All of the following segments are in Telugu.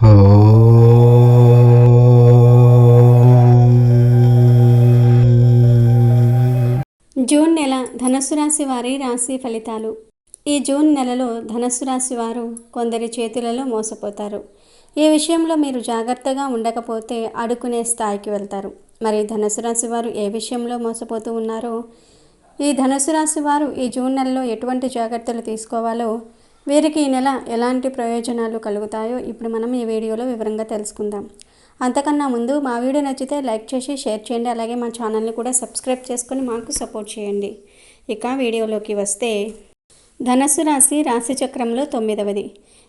జూన్ నెల ధనస్సు రాశి వారి రాశి ఫలితాలు. ఈ జూన్ నెలలో ధనస్సు రాశి వారు కొందరి చేతులలో మోసపోతారు. ఈ విషయంలో మీరు జాగ్రత్తగా ఉండకపోతే అడుకునే స్థాయికి వెళ్తారు. మరి ధనుసు రాశి వారు ఏ విషయంలో మోసపోతూ ఉన్నారో? ఈ ధనుసు రాశి వారు ఈ జూన్ నెలలో ఎటువంటి జాగ్రత్తలు తీసుకోవాలో వీరికి ఈ నెల ఎలాంటి ప్రయోజనాలు కలుగుతాయో ఇప్పుడు మనం ఈ వీడియోలో వివరంగా తెలుసుకుందాం. అంతకన్నా ముందు మా వీడియో నచ్చితే లైక్ చేసి షేర్ చేయండి. అలాగే మా ఛానల్ని కూడా సబ్స్క్రైబ్ చేసుకొని మాకు సపోర్ట్ చేయండి. ఇక వీడియోలోకి వస్తే ధనస్సు రాశి రాశి చక్రంలో తొమ్మిదవది.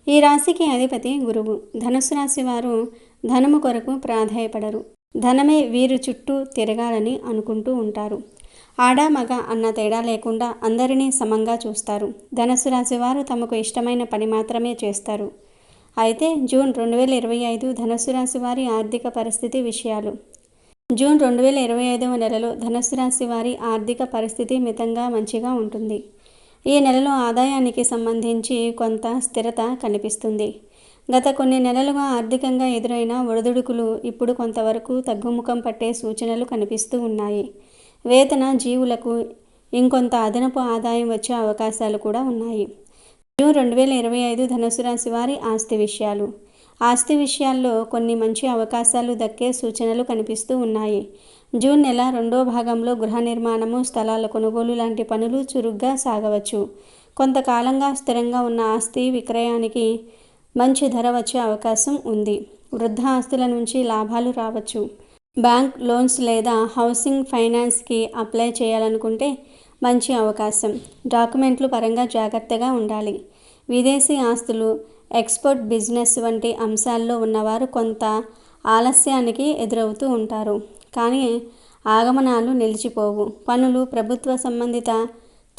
ఈ రాశికి అధిపతి గురువు. ధనస్సు రాశి వారు ధనము కొరకు ప్రాధాయపడరు. ధనమే వీరు చుట్టూ తిరగాలని అనుకుంటూ ఉంటారు. ఆడ మగ అన్న తేడా లేకుండా అందరినీ సమంగా చూస్తారు. ధనస్సు రాశి వారు తమకు ఇష్టమైన పని మాత్రమే చేస్తారు. అయితే జూన్ రెండు వేల ఇరవై ఐదు ధనస్సు రాశి వారి ఆర్థిక పరిస్థితి విషయాలు. జూన్ రెండు వేల ఇరవై ఐదవ నెలలో ధనస్సు రాశి వారి ఆర్థిక పరిస్థితి మితంగా మంచిగా ఉంటుంది. ఈ నెలలో ఆదాయానికి సంబంధించి కొంత స్థిరత కనిపిస్తుంది. గత కొన్ని నెలలుగా ఆర్థికంగా ఎదురైన ఒడిదుడుకులు ఇప్పుడు కొంతవరకు తగ్గుముఖం పట్టే సూచనలు కనిపిస్తూ ఉన్నాయి. వేతన జీవులకు ఇంకొంత అదనపు ఆదాయం వచ్చే అవకాశాలు కూడా ఉన్నాయి. జూన్ రెండు వేల ఇరవై ఐదు ధనుసు రాశి వారి ఆస్తి విషయాలు. ఆస్తి విషయాల్లో కొన్ని మంచి అవకాశాలు దక్కే సూచనలు కనిపిస్తూ ఉన్నాయి. జూన్ నెల రెండో భాగంలో గృహ నిర్మాణము స్థలాల కొనుగోలు లాంటి పనులు చురుగ్గా సాగవచ్చు. కొంతకాలంగా స్థిరంగా ఉన్న ఆస్తి విక్రయానికి మంచి ధర వచ్చే అవకాశం ఉంది. వృద్ధ ఆస్తుల నుంచి లాభాలు రావచ్చు. బ్యాంక్ లోన్స్ లేదా హౌసింగ్ ఫైనాన్స్కి అప్లై చేయాలనుకుంటే మంచి అవకాశం. డాక్యుమెంట్లు పరంగా జాగ్రత్తగా ఉండాలి. విదేశీ ఆస్తులు ఎక్స్పోర్ట్ బిజినెస్ వంటి అంశాల్లో ఉన్నవారు కొంత ఆలస్యానికి ఎదురవుతూ ఉంటారు. కానీ ఆగమనాలు నిలిచిపోవు. పనులు ప్రభుత్వ సంబంధిత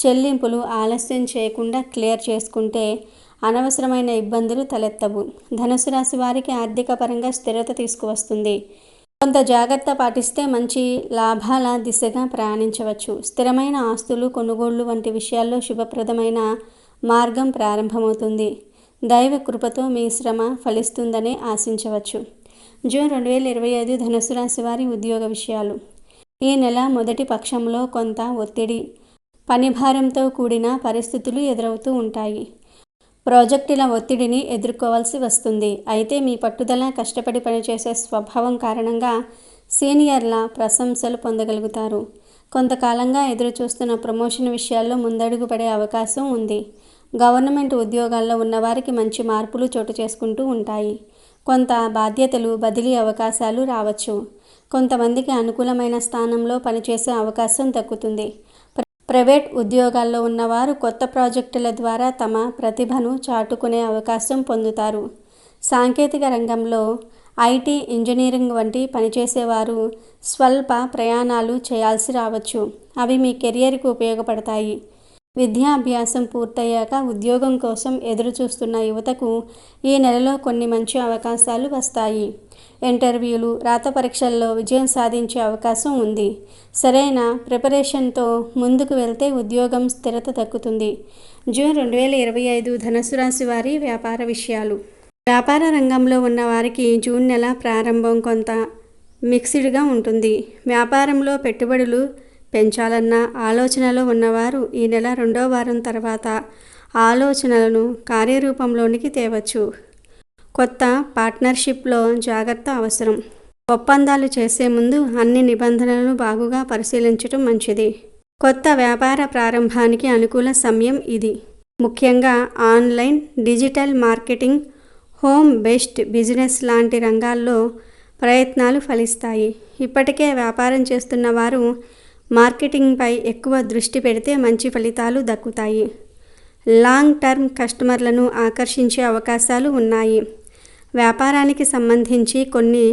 చెల్లింపులు ఆలస్యం చేయకుండా క్లియర్ చేసుకుంటే అనవసరమైన ఇబ్బందులు తలెత్తవు. ధనుసు రాశి వారికి ఆర్థిక పరంగా స్థిరత తీసుకువస్తుంది. కొంత జాగ్రత్త పాటిస్తే మంచి లాభాల దిశగా ప్రయాణించవచ్చు. స్థిరమైన ఆస్తులు కొనుగోళ్ళు వంటి విషయాల్లో శుభప్రదమైన మార్గం ప్రారంభమవుతుంది. దైవ కృపతో మీ శ్రమ ఫలిస్తుందని ఆశించవచ్చు. జూన్ రెండు వేల ఇరవై ఐదు ధనుసు రాశి వారి ఉద్యోగ విషయాలు. ఈ నెల మొదటి పక్షంలో కొంత ఒత్తిడి పనిభారంతో కూడిన పరిస్థితులు ఎదురవుతూ ఉంటాయి. ప్రాజెక్టుల ఒత్తిడిని ఎదుర్కోవాల్సి వస్తుంది. అయితే మీ పట్టుదల కష్టపడి పనిచేసే స్వభావం కారణంగా సీనియర్ల ప్రశంసలు పొందగలుగుతారు. కొంతకాలంగా ఎదురుచూస్తున్న ప్రమోషన్ విషయాల్లో ముందడుగు పడే అవకాశం ఉంది. గవర్నమెంట్ ఉద్యోగాల్లో ఉన్నవారికి మంచి మార్పులు చోటు చేసుకుంటూ ఉంటాయి. కొంత బాధ్యతలు బదిలీ అవకాశాలు రావచ్చు. కొంతమందికి అనుకూలమైన స్థానంలో పనిచేసే అవకాశం దక్కుతుంది. ప్రైవేట్ ఉద్యోగాల్లో ఉన్నవారు కొత్త ప్రాజెక్టుల ద్వారా తమ ప్రతిభను చాటుకునే అవకాశం పొందుతారు. సాంకేతిక రంగంలో ఐటీ ఇంజనీరింగ్ వంటి పనిచేసేవారు స్వల్ప ప్రయాణాలు చేయాల్సి రావచ్చు. అవి మీ కెరియర్కు ఉపయోగపడతాయి. విద్యాభ్యాసం పూర్తయ్యాక ఉద్యోగం కోసం ఎదురుచూస్తున్న యువతకు ఈ నెలలో కొన్ని మంచి అవకాశాలు వస్తాయి. ఇంటర్వ్యూలు రాత పరీక్షల్లో విజయం సాధించే అవకాశం ఉంది. సరైన ప్రిపరేషన్తో ముందుకు వెళ్తే ఉద్యోగం స్థిరత దక్కుతుంది. జూన్ రెండు వేల ఇరవై ఐదు ధనుసు రాశి వారి వ్యాపార విషయాలు. వ్యాపార రంగంలో ఉన్న వారికి జూన్ నెల ప్రారంభం కొంత మిక్స్డ్గా ఉంటుంది. వ్యాపారంలో పెట్టుబడులు పెంచాలన్న ఆలోచనలో ఉన్నవారు ఈ నెల రెండో వారం తర్వాత ఆలోచనలను కార్యరూపంలోనికి తేవచ్చు. కొత్త పార్ట్నర్షిప్లో జాగ్రత్త అవసరం. ఒప్పందాలు చేసే ముందు అన్ని నిబంధనలను బాగుగా పరిశీలించడం మంచిది. కొత్త వ్యాపార ప్రారంభానికి అనుకూల సమయం ఇది. ముఖ్యంగా online digital marketing home best business లాంటి రంగాల్లో ప్రయత్నాలు ఫలిస్తాయి. ఇప్పటికే వ్యాపారం చేస్తున్న వారు మార్కెటింగ్పై ఎక్కువ దృష్టి పెడితే మంచి ఫలితాలు దక్కుతాయి. లాంగ్ టర్మ్ కస్టమర్లను ఆకర్షించే అవకాశాలు ఉన్నాయి. వ్యాపారానికి సంబంధించి కొన్ని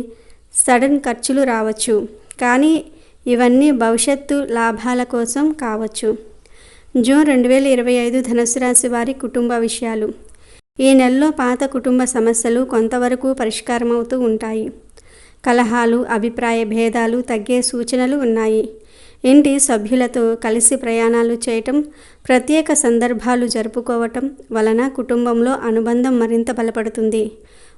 సడన్ ఖర్చులు రావచ్చు. కానీ ఇవన్నీ భవిష్యత్తు లాభాల కోసం కావచ్చు. జూన్ రెండు వేల ఇరవై ఐదు ధనుసు రాశి వారి కుటుంబ విషయాలు. ఈ నెలలో పాత కుటుంబ సమస్యలు కొంతవరకు పరిష్కారమవుతూ ఉంటాయి. కలహాలు అభిప్రాయ భేదాలు తగ్గే సూచనలు ఉన్నాయి. ఇంటి సభ్యులతో కలిసి ప్రయాణాలు చేయటం ప్రత్యేక సందర్భాలు జరుపుకోవటం వలన కుటుంబంలో అనుబంధం మరింత బలపడుతుంది.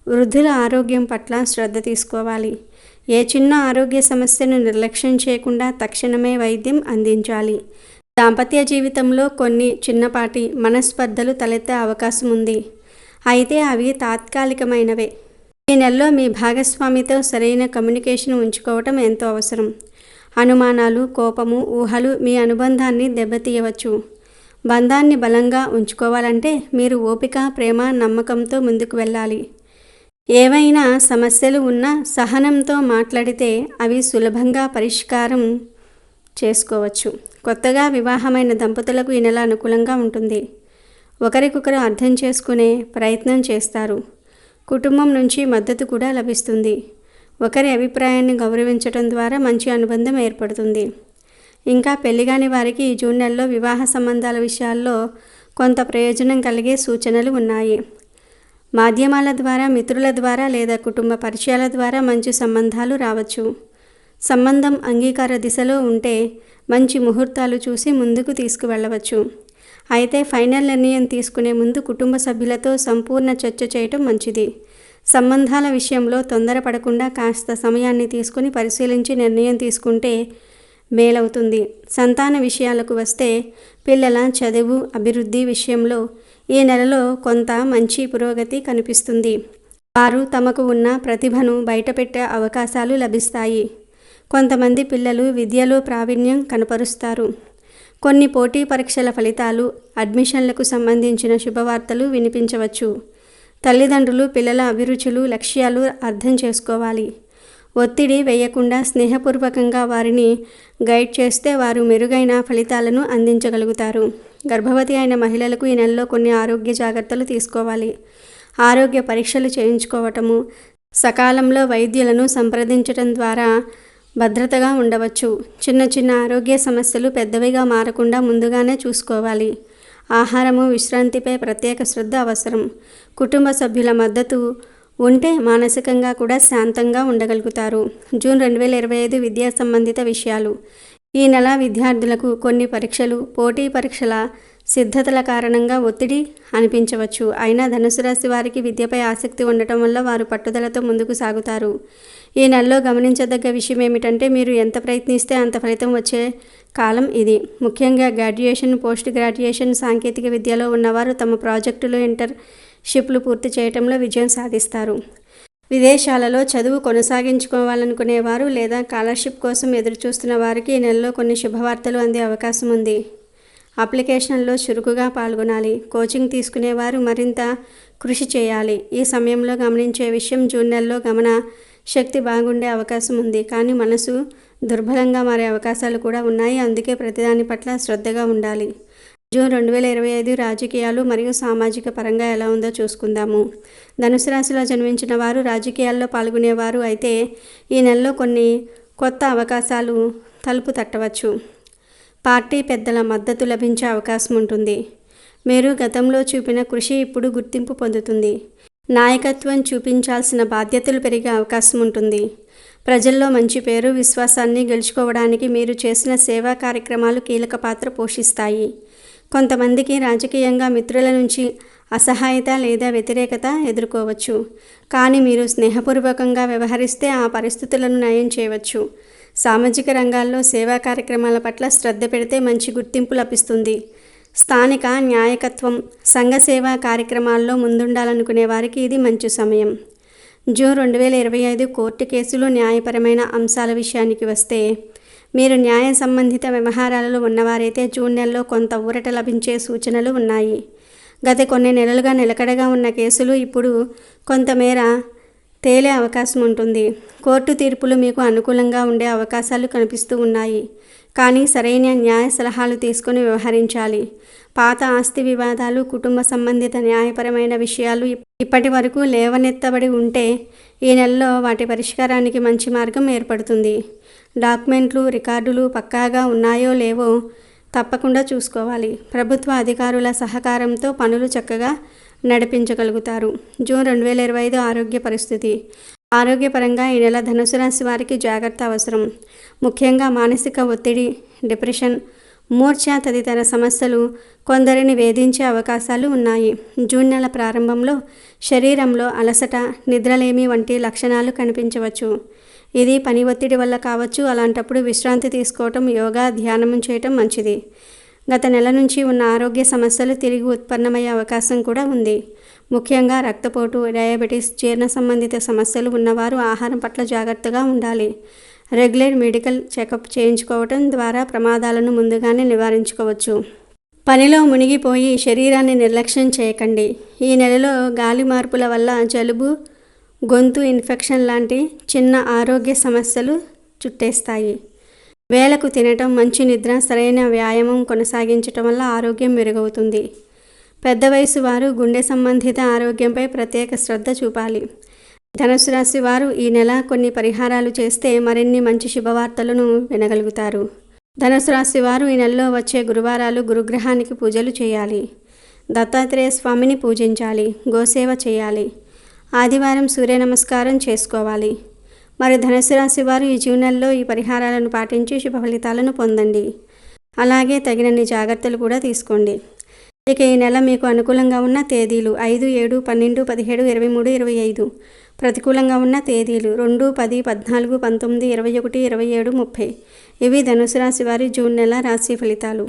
వృద్ధుల ఆరోగ్యం పట్ల శ్రద్ధ తీసుకోవాలి. ఏ చిన్న ఆరోగ్య సమస్యను నిర్లక్ష్యం చేయకుండా తక్షణమే వైద్యం అందించాలి. దాంపత్య జీవితంలో కొన్ని చిన్నపాటి మనస్పర్ధలు తలెత్తే అవకాశం ఉంది. అయితే అవి తాత్కాలికమైనవే. ఈ నెలలో మీ భాగస్వామితో సరైన కమ్యూనికేషన్ ఉంచుకోవటం ఎంతో అవసరం. అనుమానాలు కోపము ఊహలు మీ అనుబంధాన్ని దెబ్బతీయవచ్చు. బంధాన్ని బలంగా ఉంచుకోవాలంటే మీరు ఓపిక ప్రేమ నమ్మకంతో ముందుకు వెళ్ళాలి. ఏవైనా సమస్యలు ఉన్నా సహనంతో మాట్లాడితే అవి సులభంగా పరిష్కారం చేసుకోవచ్చు. కొత్తగా వివాహమైన దంపతులకు ఈ నెల అనుకూలంగా ఉంటుంది. ఒకరికొకరు అర్థం చేసుకునే ప్రయత్నం చేస్తారు. కుటుంబం నుంచి మద్దతు కూడా లభిస్తుంది. ఒకరి అభిప్రాయాన్ని గౌరవించడం ద్వారా మంచి అనుబంధం ఏర్పడుతుంది. ఇంకా పెళ్ళిగాని వారికి ఈ జూన్ నెలలో వివాహ సంబంధాల విషయాల్లో కొంత ప్రయోజనం కలిగే సూచనలు ఉన్నాయి. మాధ్యమాల ద్వారా మిత్రుల ద్వారా లేదా కుటుంబ పరిచయాల ద్వారా మంచి సంబంధాలు రావచ్చు. సంబంధం అంగీకార దిశలో ఉంటే మంచి ముహూర్తాలు చూసి ముందుకు తీసుకువెళ్ళవచ్చు. అయితే ఫైనల్ నిర్ణయం తీసుకునే ముందు కుటుంబ సభ్యులతో సంపూర్ణ చర్చ చేయటం మంచిది. సంబంధాల విషయంలో తొందరపడకుండా కాస్త సమయాన్ని తీసుకుని పరిశీలించి నిర్ణయం తీసుకుంటే మేలవుతుంది. సంతాన విషయాలకు వస్తే పిల్లల చదువు అభివృద్ధి విషయంలో ఈ నెలలో కొంత మంచి పురోగతి కనిపిస్తుంది. వారు తమకు ఉన్న ప్రతిభను బయటపెట్టే అవకాశాలు లభిస్తాయి. కొంతమంది పిల్లలు విద్యలో ప్రావీణ్యం కనపరుస్తారు. కొన్ని పోటీ పరీక్షల ఫలితాలు అడ్మిషన్లకు సంబంధించిన శుభవార్తలు వినిపించవచ్చు. తల్లిదండ్రులు పిల్లల అభిరుచులు లక్ష్యాలు అర్థం చేసుకోవాలి. ఒత్తిడి వేయకుండా స్నేహపూర్వకంగా వారిని గైడ్ చేస్తే వారు మెరుగైన ఫలితాలను అందించగలుగుతారు. గర్భవతి అయిన మహిళలకు ఈ నెలలో కొన్ని ఆరోగ్య జాగ్రత్తలు తీసుకోవాలి. ఆరోగ్య పరీక్షలు చేయించుకోవటము సకాలంలో వైద్యులను సంప్రదించడం ద్వారా భద్రతగా ఉండవచ్చు. చిన్న చిన్న ఆరోగ్య సమస్యలు పెద్దవిగా మారకుండా ముందుగానే చూసుకోవాలి. ఆహారము విశ్రాంతిపై ప్రత్యేక శ్రద్ధ అవసరం. కుటుంబ సభ్యుల మద్దతు ఉంటే మానసికంగా కూడా శాంతంగా ఉండగలుగుతారు. జూన్ రెండు వేల ఇరవై ఐదు విద్యా సంబంధిత విషయాలు. ఈ నెల విద్యార్థులకు కొన్ని పరీక్షలు పోటీ పరీక్షల సిద్ధతల కారణంగా ఒత్తిడి అనిపించవచ్చు. అయినా ధనుసు రాశి వారికి విద్యపై ఆసక్తి ఉండటం వల్ల వారు పట్టుదలతో ముందుకు సాగుతారు. ఈ నెలలో గమనించదగ్గ విషయం ఏమిటంటే మీరు ఎంత ప్రయత్నిస్తే అంత ఫలితం వచ్చే కాలం ఇది. ముఖ్యంగా గ్రాడ్యుయేషన్ పోస్ట్ గ్రాడ్యుయేషన్ సాంకేతిక విద్యలో ఉన్నవారు తమ ప్రాజెక్టులు ఇంటర్ షిప్లు పూర్తి చేయటంలో విజయం సాధిస్తారు. విదేశాలలో చదువు కొనసాగించుకోవాలనుకునేవారు లేదా స్కాలర్షిప్ కోసం ఎదురుచూస్తున్న వారికి ఈ నెలలో కొన్ని శుభవార్తలు అందే అవకాశం ఉంది. అప్లికేషన్లో చురుకుగా పాల్గొనాలి. కోచింగ్ తీసుకునేవారు మరింత కృషి చేయాలి. ఈ సమయంలో గమనించే విషయం జూన్ నెలలో గమన శక్తి బాగుండే అవకాశం ఉంది. కానీ మనసు దుర్బలంగా మారే అవకాశాలు కూడా ఉన్నాయి. అందుకే ప్రతిదాని పట్ల శ్రద్ధగా ఉండాలి. జూన్ రెండు వేల ఇరవై ఐదు రాజకీయాలు మరియు సామాజిక పరంగా ఎలా ఉందో చూసుకుందాము. ధనుసు రాశిలో జన్మించిన వారు రాజకీయాల్లో పాల్గొనేవారు అయితే ఈ నెలలో కొన్ని కొత్త అవకాశాలు తలుపు తట్టవచ్చు. పార్టీ పెద్దల మద్దతు లభించే అవకాశం ఉంటుంది. మీరు గతంలో చూపిన కృషి ఇప్పుడు గుర్తింపు పొందుతుంది. నాయకత్వం చూపించాల్సిన బాధ్యతలు పెరిగే అవకాశం ఉంటుంది. ప్రజల్లో మంచి పేరు విశ్వాసాన్ని గెలుచుకోవడానికి మీరు చేసిన సేవా కార్యక్రమాలు కీలక పాత్ర పోషిస్తాయి. కొంతమందికి రాజకీయంగా మిత్రుల నుంచి అసహాయత లేదా వ్యతిరేకత ఎదుర్కోవచ్చు. కానీ మీరు స్నేహపూర్వకంగా వ్యవహరిస్తే ఆ పరిస్థితులను నయం చేయవచ్చు. సామాజిక రంగాల్లో సేవా కార్యక్రమాల పట్ల శ్రద్ధ పెడితే మంచి గుర్తింపు లభిస్తుంది. స్థానిక న్యాయకత్వం సంఘ సేవా కార్యక్రమాల్లో ముందుండాలనుకునే వారికి ఇది మంచి సమయం. జూన్ రెండు వేల ఇరవై ఐదు కోర్టు కేసులు న్యాయపరమైన అంశాల విషయానికి వస్తే మీరు న్యాయ సంబంధిత వ్యవహారాలలో ఉన్నవారైతే జూన్ నెలలో కొంత ఊరట లభించే సూచనలు ఉన్నాయి. గత కొన్ని నెలలుగా నిలకడగా ఉన్న కేసులు ఇప్పుడు కొంతమేర తేలే అవకాశం ఉంటుంది. కోర్టు తీర్పులు మీకు అనుకూలంగా ఉండే అవకాశాలు కనిపిస్తూ ఉన్నాయి. కానీ సరైన న్యాయ సలహాలు తీసుకొని వ్యవహరించాలి. పాత ఆస్తి వివాదాలు కుటుంబ సంబంధిత న్యాయపరమైన విషయాలు ఇప్పటి వరకు లేవనెత్తబడి ఉంటే ఈ నెలలో వాటి పరిష్కారానికి మంచి మార్గం ఏర్పడుతుంది. డాక్యుమెంట్లు రికార్డులు పక్కాగా ఉన్నాయో లేవో తప్పకుండా చూసుకోవాలి. ప్రభుత్వ అధికారుల సహకారంతో పనులు చక్కగా నడిపించగలుగుతారు. జూన్ రెండు వేల ఇరవై ఐదు ఆరోగ్య పరిస్థితి. ఆరోగ్యపరంగా ఈ నెల ధనుసు రాశి వారికి జాగ్రత్త అవసరం. ముఖ్యంగా మానసిక ఒత్తిడి డిప్రెషన్ మూర్ఛ తదితర సమస్యలు కొందరిని వేధించే అవకాశాలు ఉన్నాయి. జూన్ నెల ప్రారంభంలో శరీరంలో అలసట నిద్రలేమి వంటి లక్షణాలు కనిపించవచ్చు. ఇది పని ఒత్తిడి వల్ల కావచ్చు. అలాంటప్పుడు విశ్రాంతి తీసుకోవటం యోగా ధ్యానం చేయటం మంచిది. గత నెల నుంచి ఉన్న ఆరోగ్య సమస్యలు తిరిగి ఉత్పన్నమయ్యే అవకాశం కూడా ఉంది. ముఖ్యంగా రక్తపోటు డయాబెటీస్ జీర్ణ సంబంధిత సమస్యలు ఉన్నవారు ఆహారం పట్ల జాగ్రత్తగా ఉండాలి. రెగ్యులర్ మెడికల్ చెకప్ చేయించుకోవటం ద్వారా ప్రమాదాలను ముందుగానే నివారించుకోవచ్చు. పనిలో మునిగిపోయి శరీరాన్ని నిర్లక్ష్యం చేయకండి. ఈ నెలలో గాలి మార్పుల వల్ల జలుబు గొంతు ఇన్ఫెక్షన్ లాంటి చిన్న ఆరోగ్య సమస్యలు చుట్టేస్తాయి. వేలకు తినటం మంచి నిద్ర సరైన వ్యాయామం కొనసాగించటం వల్ల ఆరోగ్యం మెరుగవుతుంది. పెద్ద వయసు వారు గుండె సంబంధిత ఆరోగ్యంపై ప్రత్యేక శ్రద్ధ చూపాలి. ధనుసు రాశి వారు ఈ నెల కొన్ని పరిహారాలు చేస్తే మరిన్ని మంచి శుభవార్తలను వినగలుగుతారు. ధనుసు రాశి వారు ఈ నెలలో వచ్చే గురువారాలు గురుగ్రహానికి పూజలు చేయాలి. దత్తాత్రేయ స్వామిని పూజించాలి. గోసేవ చేయాలి. ఆదివారం సూర్య నమస్కారం చేసుకోవాలి. మరి ధనుసు రాశి వారు ఈ జూన్ ఈ పరిహారాలను పాటించి శుభ ఫలితాలను పొందండి. అలాగే తగినన్ని జాగ్రత్తలు కూడా తీసుకోండి. ఇక ఈ నెల మీకు అనుకూలంగా ఉన్న తేదీలు ఐదు ఏడు పన్నెండు పదిహేడు ఇరవై మూడు ఇరవై ఐదు. ప్రతికూలంగా ఉన్న తేదీలు రెండు పది పద్నాలుగు పంతొమ్మిది ఇరవై ఒకటి ఇరవై ఏడు ముప్పై. ఇవి ధనుసు రాశి వారి జూన్ నెల రాశి ఫలితాలు.